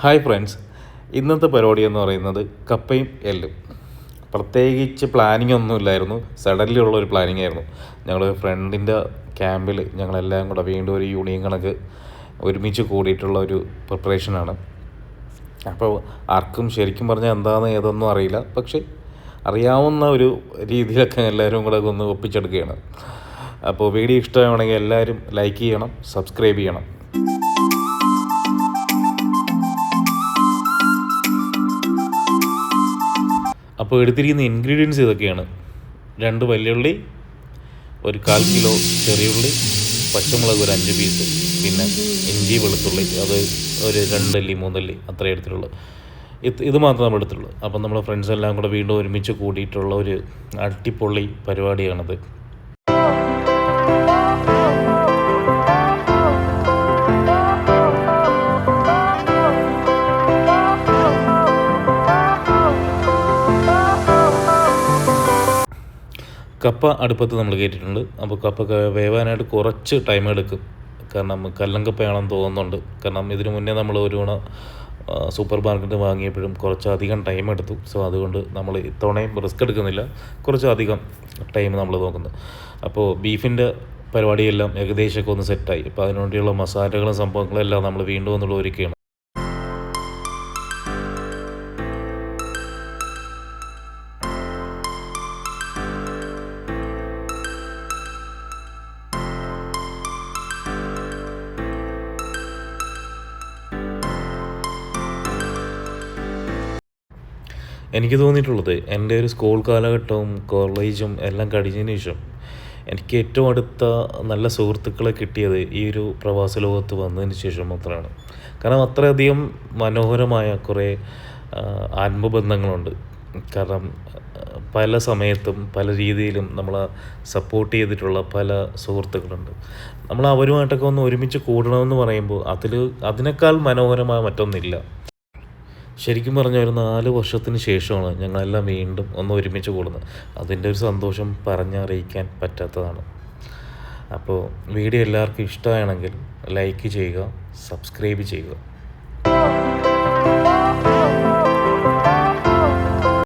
Hi friends. ഇന്നത്തെ പരിപാടി എന്ന് പറയുന്നത് കപ്പയും എല്ലും. പ്രത്യേകിച്ച് പ്ലാനിങ് ഒന്നും ഇല്ലായിരുന്നു. സഡൻലി ഉള്ള ഒരു പ്ലാനിങ് ആയിരുന്നു. ഞങ്ങൾ ഫ്രണ്ടിന്റെ ക്യാമ്പിൽ ഞങ്ങളെല്ലാം കൂടെ വീണ്ടും ഒരു യൂണിയൻ കണക്ക് ഒരുമിച്ച് കൂടിയിട്ടുള്ള ഒരു പ്രിപ്പറേഷനാണ് അപ്പോൾ ആർക്കും ശരിക്കും പറഞ്ഞാൽ എന്താണെന്ന് ഏതൊന്നും അറിയില്ല. പക്ഷേ അറിയാവുന്ന ഒരു രീതിയിലൊക്കെ എല്ലാവരും കൂടെ ഒന്ന് ഒപ്പിച്ചെടുക്കുകയാണ്. അപ്പോൾ വീഡിയോ ഇഷ്ടമാണെങ്കിൽ എല്ലാവരും ലൈക്ക് ചെയ്യണം സബ്സ്ക്രൈബ് ചെയ്യണം. അപ്പോൾ എടുത്തിരിക്കുന്ന ഇൻഗ്രീഡിയൻസ് ഇതൊക്കെയാണ്. രണ്ട് വലിയുള്ളി ഒരു കാൽ കിലോ ചെറിയുള്ളി പച്ചമുളക് ഒരു അഞ്ച് പീസ് പിന്നെ ഇഞ്ചി വെളുത്തുള്ളി അത് ഒരു രണ്ടല്ലി മൂന്നല്ലി അത്ര എടുത്തിട്ടുള്ളൂ. ഇത് ഇത് മാത്രമേ നമ്മൾ എടുത്തുള്ളൂ അപ്പം നമ്മൾ ഫ്രണ്ട്സ് എല്ലാം കൂടെ വീണ്ടും ഒരുമിച്ച് കൂടിയിട്ടുള്ള ഒരു അട്ടിപ്പൊള്ളി പരിപാടിയാണത്. കപ്പ അടുപ്പത്ത് നമ്മൾ കയറ്റിയിട്ടുണ്ട്. അപ്പോൾ കപ്പ വേവാനായിട്ട് കുറച്ച് ടൈം എടുക്കും. കാരണം കല്ലങ്കപ്പയാണെന്ന് തോന്നുന്നുണ്ട്. കാരണം ഇതിനു മുന്നേ നമ്മൾ ഒരു തവണ സൂപ്പർ മാർക്കറ്റ് വാങ്ങിയപ്പോഴും കുറച്ചധികം ടൈം എടുത്തു. സോ അതുകൊണ്ട് നമ്മൾ ഇത്തവണയും റിസ്ക് എടുക്കുന്നില്ല. കുറച്ചധികം ടൈം നമ്മൾ നോക്കുന്നു. അപ്പോൾ ബീഫിന്റെ പരിപാടിയെല്ലാം ഏകദേശമൊക്കെ ഒന്ന് സെറ്റായി അപ്പോൾ അതിനുവേണ്ടിയുള്ള മസാലകളും സംഭവങ്ങളും എല്ലാം നമ്മൾ വീണ്ടും ഒന്നുള്ള ഒരുക്കുകയാണ്. എനിക്ക് തോന്നിയിട്ടുള്ളത് എന്റെ ഒരു സ്കൂൾ കാലഘട്ടവും കോളേജും എല്ലാം കഴിഞ്ഞതിന് ശേഷം എനിക്ക് ഏറ്റവും അടുത്ത നല്ല സുഹൃത്തുക്കളെ കിട്ടിയത് ഈ ഒരു പ്രവാസ ലോകത്ത് വന്നതിന് ശേഷം മാത്രമാണ്. കാരണം അത്രയധികം മനോഹരമായ കുറേ ആത്മബന്ധങ്ങളുണ്ട്. കാരണം പല സമയത്തും പല രീതിയിലും നമ്മളെ സപ്പോർട്ട് ചെയ്തിട്ടുള്ള പല സുഹൃത്തുക്കളുണ്ട്. നമ്മൾ അവരുമായിട്ടൊക്കെ ഒന്ന് ഒരുമിച്ച് കൂടണമെന്ന് പറയുമ്പോൾ അതിൽ അതിനേക്കാൾ മനോഹരമായ മറ്റൊന്നില്ല. ശരിക്കും പറഞ്ഞാൽ ഒരു നാല് വർഷത്തിന് ശേഷമാണ് ഞങ്ങളെല്ലാം വീണ്ടും ഒന്ന് ഒരുമിച്ച് കൂടുന്നത്. അതിന്റെ ഒരു സന്തോഷം പറഞ്ഞറിയിക്കാൻ പറ്റാത്തതാണ്. അപ്പോൾ വീഡിയോ എല്ലാവർക്കും ഇഷ്ടമാണെങ്കിൽ ലൈക്ക് ചെയ്യുക സബ്സ്ക്രൈബ് ചെയ്യുക.